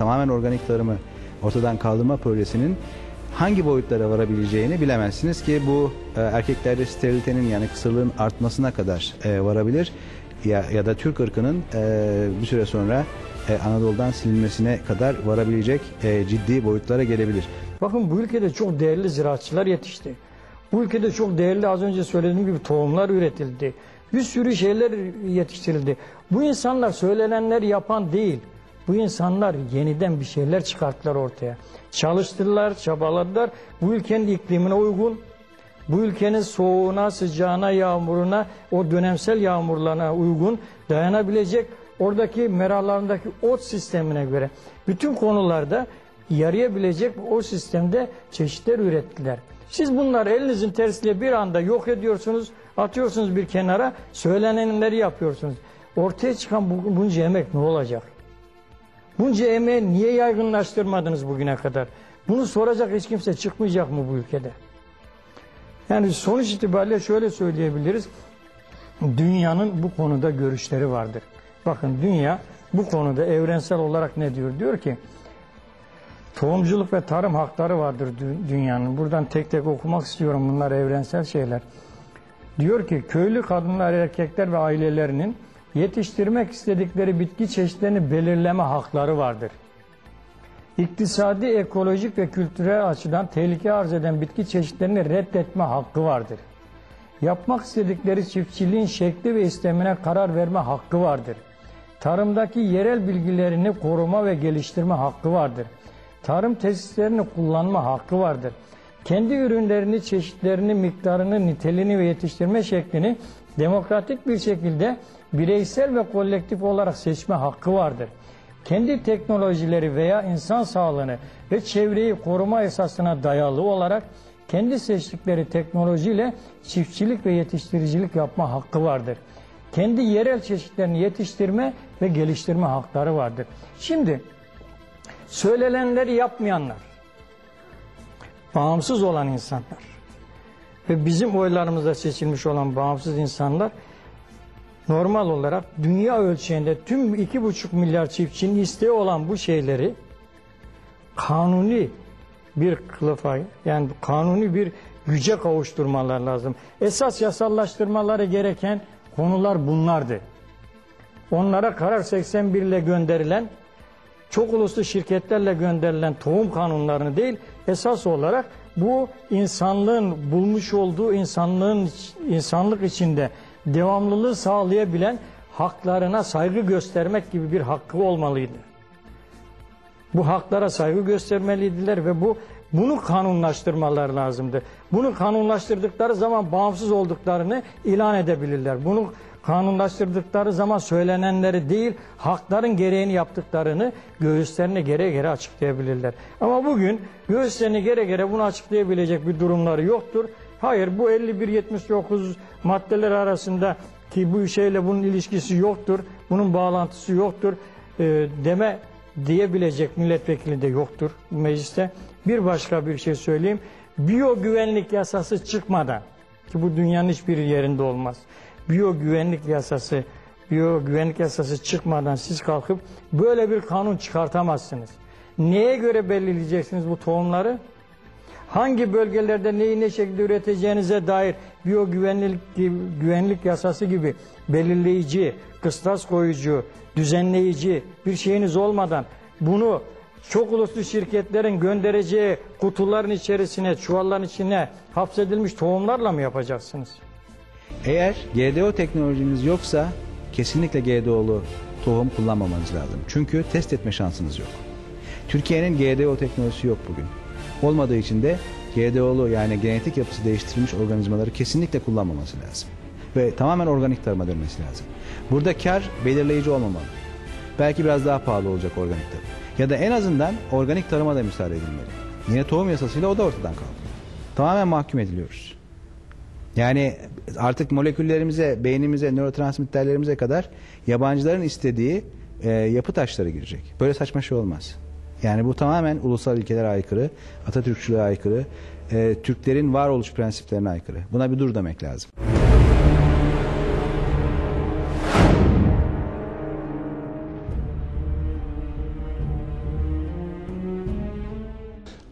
tamamen organik tarımı ortadan kaldırma projesinin hangi boyutlara varabileceğini bilemezsiniz ki bu e, erkeklerde sterilitenin yani kısırlığın artmasına kadar e, varabilir ya, ya da Türk ırkının e, bir süre sonra e, Anadolu'dan silinmesine kadar varabilecek e, ciddi boyutlara gelebilir. Bakın bu ülkede çok değerli ziraatçılar yetişti. Bu ülkede çok değerli az önce söylediğim gibi tohumlar üretildi. Bir sürü şeyler yetiştirildi. Bu insanlar söylenenleri yapan değil. Bu insanlar yeniden bir şeyler çıkarttılar ortaya. Çalıştılar, çabaladılar. Bu ülkenin iklimine uygun, bu ülkenin soğuğuna, sıcağına, yağmuruna, o dönemsel yağmurlarına uygun dayanabilecek oradaki meralarındaki ot sistemine göre bütün konularda yarayabilecek o sistemde çeşitler ürettiler. Siz bunları elinizin tersiyle bir anda yok ediyorsunuz, atıyorsunuz bir kenara, söylenenleri yapıyorsunuz. Ortaya çıkan bu- bunca emek ne olacak? Bunca emeği niye yaygınlaştırmadınız bugüne kadar? Bunu soracak hiç kimse çıkmayacak mı bu ülkede? Yani sonuç itibariyle şöyle söyleyebiliriz. Dünyanın bu konuda görüşleri vardır. Bakın dünya bu konuda evrensel olarak ne diyor? Diyor ki tohumculuk ve tarım hakları vardır dü- dünyanın. Buradan tek tek okumak istiyorum bunlar evrensel şeyler. Diyor ki köylü kadınlar, erkekler ve ailelerinin yetiştirmek istedikleri bitki çeşitlerini belirleme hakları vardır. İktisadi, ekolojik ve kültürel açıdan tehlike arz eden bitki çeşitlerini reddetme hakkı vardır. Yapmak istedikleri çiftçiliğin şekli ve istemine karar verme hakkı vardır. Tarımdaki yerel bilgilerini koruma ve geliştirme hakkı vardır. Tarım tesislerini kullanma hakkı vardır. Kendi ürünlerini, çeşitlerini, miktarını, niteliğini ve yetiştirme şeklini demokratik bir şekilde bireysel ve kolektif olarak seçme hakkı vardır kendi teknolojileri veya insan sağlığını ve çevreyi koruma esasına dayalı olarak kendi seçtikleri teknolojiyle çiftçilik ve yetiştiricilik yapma hakkı vardır. Kendi yerel çeşitlerini yetiştirme ve geliştirme hakları vardır. Şimdi söylenenleri yapmayanlar, bağımsız olan insanlar ve bizim oylarımızda seçilmiş olan bağımsız insanlar normal olarak dünya ölçeğinde tüm iki buçuk milyar çiftçinin isteği olan bu şeyleri kanuni bir kılıfa yani kanuni bir güce kavuşturmalar lazım. Esas yasallaştırmaları gereken konular bunlardı. Onlara karar 81 ile gönderilen çok uluslu şirketlerle gönderilen tohum kanunlarını değil esas olarak bu insanlığın bulmuş olduğu insanlığın insanlık içinde devamlılığı sağlayabilen haklarına saygı göstermek gibi bir hakkı olmalıydı. Bu haklara saygı göstermeliydiler ve bu bunu kanunlaştırmalar lazımdı. Bunu kanunlaştırdıkları zaman bağımsız olduklarını ilan edebilirler. Bunu kanunlaştırdıkları zaman söylenenleri değil, hakların gereğini yaptıklarını göğüslerine gere gere açıklayabilirler. Ama bugün göğüslerini gere gere bunu açıklayabilecek bir durumları yoktur. Hayır bu 51-79 maddeler arasında ki bu şeyle bunun ilişkisi yoktur, bunun bağlantısı yoktur e, deme diyebilecek milletvekili de yoktur mecliste. Bir başka bir şey söyleyeyim. Biyo güvenlik yasası çıkmadan ki bu dünyanın hiçbir yerinde olmaz. Biyo güvenlik yasası, biyo güvenlik yasası çıkmadan siz kalkıp böyle bir kanun çıkartamazsınız. Neye göre belirleyeceksiniz bu tohumları? hangi bölgelerde neyi ne şekilde üreteceğinize dair biyo güvenlik, güvenlik yasası gibi belirleyici, kıstas koyucu, düzenleyici bir şeyiniz olmadan bunu çok uluslu şirketlerin göndereceği kutuların içerisine, çuvalların içine hapsedilmiş tohumlarla mı yapacaksınız? Eğer GDO teknolojiniz yoksa kesinlikle GDO'lu tohum kullanmamanız lazım. Çünkü test etme şansınız yok. Türkiye'nin GDO teknolojisi yok bugün. Olmadığı için de GDO'lu yani genetik yapısı değiştirilmiş organizmaları kesinlikle kullanmaması lazım. Ve tamamen organik tarıma dönmesi lazım. Burada kar belirleyici olmamalı. Belki biraz daha pahalı olacak organik tarım. Ya da en azından organik tarıma da müsaade edilmeli. Yine tohum yasasıyla o da ortadan kalkıyor. Tamamen mahkum ediliyoruz. Yani artık moleküllerimize, beynimize, nörotransmitterlerimize kadar yabancıların istediği e, yapı taşları girecek. Böyle saçma şey olmaz. Yani bu tamamen ulusal ilkelere aykırı, Atatürkçülüğe aykırı, e, Türklerin varoluş prensiplerine aykırı. Buna bir dur demek lazım.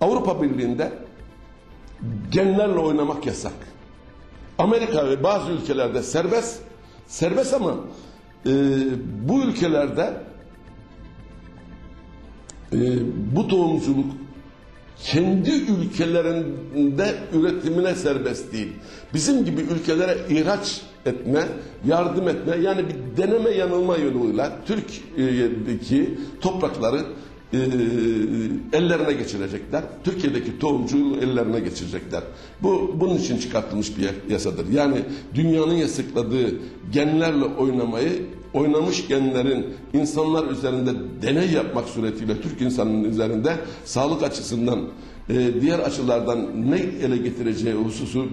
Avrupa Birliği'nde genlerle oynamak yasak. Amerika ve bazı ülkelerde serbest, serbest ama e, bu ülkelerde e, bu tohumculuk kendi ülkelerinde üretimine serbest değil. Bizim gibi ülkelere ihraç etme, yardım etme yani bir deneme yanılma yoluyla Türkiye'deki toprakları e, ellerine geçirecekler. Türkiye'deki tohumculuğu ellerine geçirecekler. Bu bunun için çıkartılmış bir yasadır. Yani dünyanın yasakladığı genlerle oynamayı oynamış genlerin insanlar üzerinde deney yapmak suretiyle Türk insanının üzerinde sağlık açısından e, diğer açılardan ne ele getireceği hususu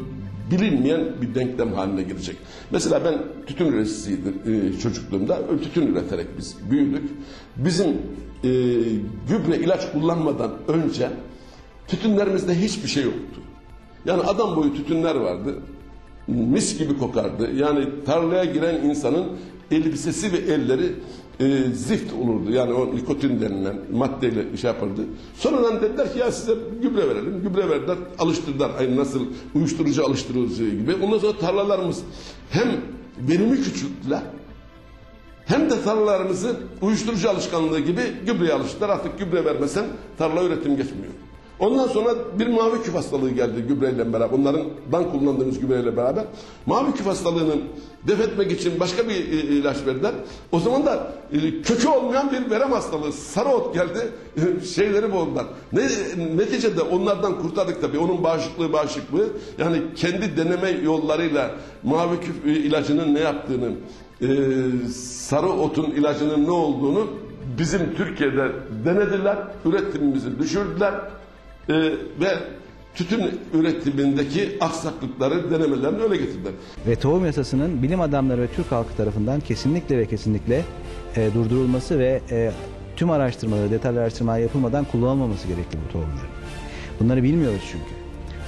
bilinmeyen bir denklem haline gelecek. Mesela ben tütün üreticisiydim e, çocukluğumda. Tütün üreterek biz büyüdük. Bizim e, gübre ilaç kullanmadan önce tütünlerimizde hiçbir şey yoktu. Yani adam boyu tütünler vardı. Mis gibi kokardı. Yani tarlaya giren insanın elbisesi ve elleri e, zift olurdu. Yani o nikotin denilen maddeyle şey yapardı. Sonradan dediler ki ya size gübre verelim. Gübre verdiler. Alıştırdılar. Aynı nasıl uyuşturucu alıştırıldığı gibi. Ondan sonra tarlalarımız hem verimi küçülttüler hem de tarlalarımızı uyuşturucu alışkanlığı gibi gübreye alıştılar. Artık gübre vermesen tarla üretim geçmiyor. Ondan sonra bir mavi küf hastalığı geldi gübreyle beraber. Onlardan kullandığımız gübreyle beraber. Mavi küf hastalığının def etmek için başka bir e, ilaç verdiler. O zaman da e, kökü olmayan bir verem hastalığı. Sarı ot geldi. e, Şeyleri boğdular. Ne, neticede onlardan kurtardık tabii. Onun bağışıklığı bağışıklığı. Yani kendi deneme yollarıyla mavi küf ilacının ne yaptığını sarı otun ilacının ne olduğunu bizim Türkiye'de denediler. Üretimimizi düşürdüler. E, ve tütün üretimindeki aksaklıkları denemelerini öyle getirdiler. Ve tohum yasasının bilim adamları ve Türk halkı tarafından kesinlikle ve kesinlikle e, durdurulması ve e, tüm araştırmaları, detaylı araştırmalar yapılmadan kullanılmaması gerekli bu tohumların. Bunları bilmiyoruz çünkü.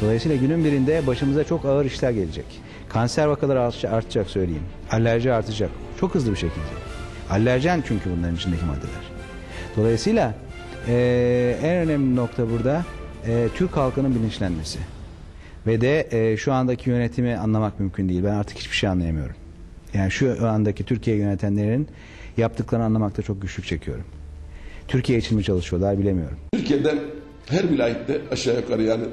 Dolayısıyla günün birinde başımıza çok ağır işler gelecek. Kanser vakaları art- artacak söyleyeyim. Alerji artacak. Çok hızlı bir şekilde. Alerjen çünkü bunların içindeki maddeler. Dolayısıyla e, en önemli nokta burada e, Türk halkının bilinçlenmesi. Ve de e, şu andaki yönetimi anlamak mümkün değil. Ben artık hiçbir şey anlayamıyorum. Yani şu andaki Türkiye yönetenlerin yaptıklarını anlamakta çok güçlük çekiyorum. Türkiye için mi çalışıyorlar bilemiyorum. Türkiye'de her vilayette aşağı yukarı yani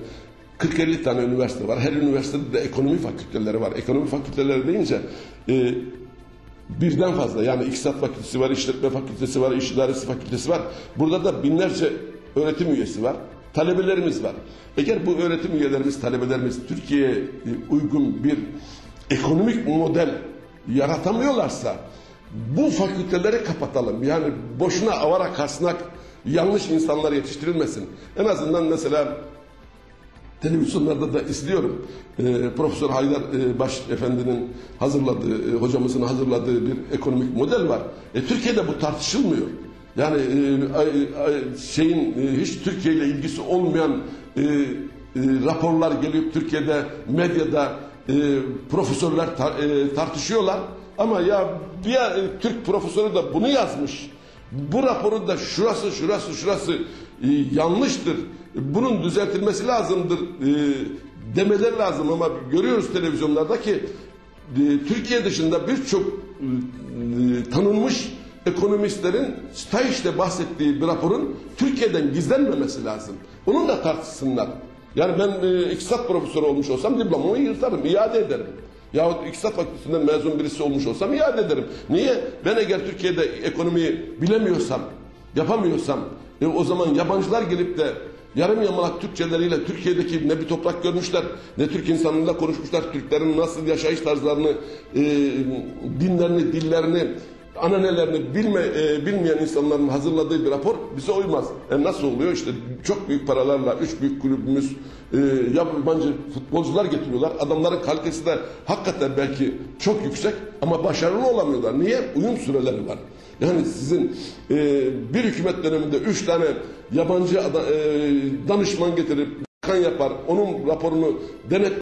40-50 tane üniversite var. Her üniversitede de ekonomi fakülteleri var. Ekonomi fakülteleri deyince e, birden fazla yani iktisat fakültesi var, işletme fakültesi var, iş idaresi fakültesi var. Burada da binlerce öğretim üyesi var. Talebelerimiz var. Eğer bu öğretim üyelerimiz, talebelerimiz Türkiye'ye e, uygun bir ekonomik model yaratamıyorlarsa bu fakülteleri kapatalım. Yani boşuna avara kasnak yanlış insanlar yetiştirilmesin. En azından mesela televizyonlarda da izliyorum. Ee, Profesör Haydar e, Baş Efendi'nin hazırladığı, e, hocamızın hazırladığı bir ekonomik model var. E, Türkiye'de bu tartışılmıyor. Yani e, şeyin e, hiç Türkiye ile ilgisi olmayan e, raporlar gelip Türkiye'de medyada profesörler tar- tartışıyorlar. Ama ya bir Türk profesörü de bunu yazmış. Bu raporun da şurası şurası şurası yanlıştır. Bunun düzeltilmesi lazımdır e, demeleri lazım ama görüyoruz televizyonlarda ki Türkiye dışında birçok tanınmış ekonomistlerin Stayiş'te bahsettiği bir raporun Türkiye'den gizlenmemesi lazım. Onun da tartışsınlar. Yani ben e, iktisat profesörü olmuş olsam diplomamı yırtarım, iade ederim. Yahut iktisat fakültesinden mezun birisi olmuş olsam iade ederim. Niye? Ben eğer Türkiye'de ekonomiyi bilemiyorsam, yapamıyorsam e, o zaman yabancılar gelip de yarım yamalak Türkçeleriyle Türkiye'deki ne bir toprak görmüşler, ne Türk insanıyla konuşmuşlar, Türklerin nasıl yaşayış tarzlarını, e, dinlerini, dillerini, ananelerini bilme, e, bilmeyen insanların hazırladığı bir rapor bize uymaz. E nasıl oluyor? İşte çok büyük paralarla üç büyük kulübümüz e, yabancı futbolcular getiriyorlar. Adamların kalitesi de hakikaten belki çok yüksek ama başarılı olamıyorlar. Niye? Uyum süreleri var. Yani sizin e, bir hükümet döneminde üç tane yabancı ada- e, danışman getirip bakan yapar, onun raporunu denet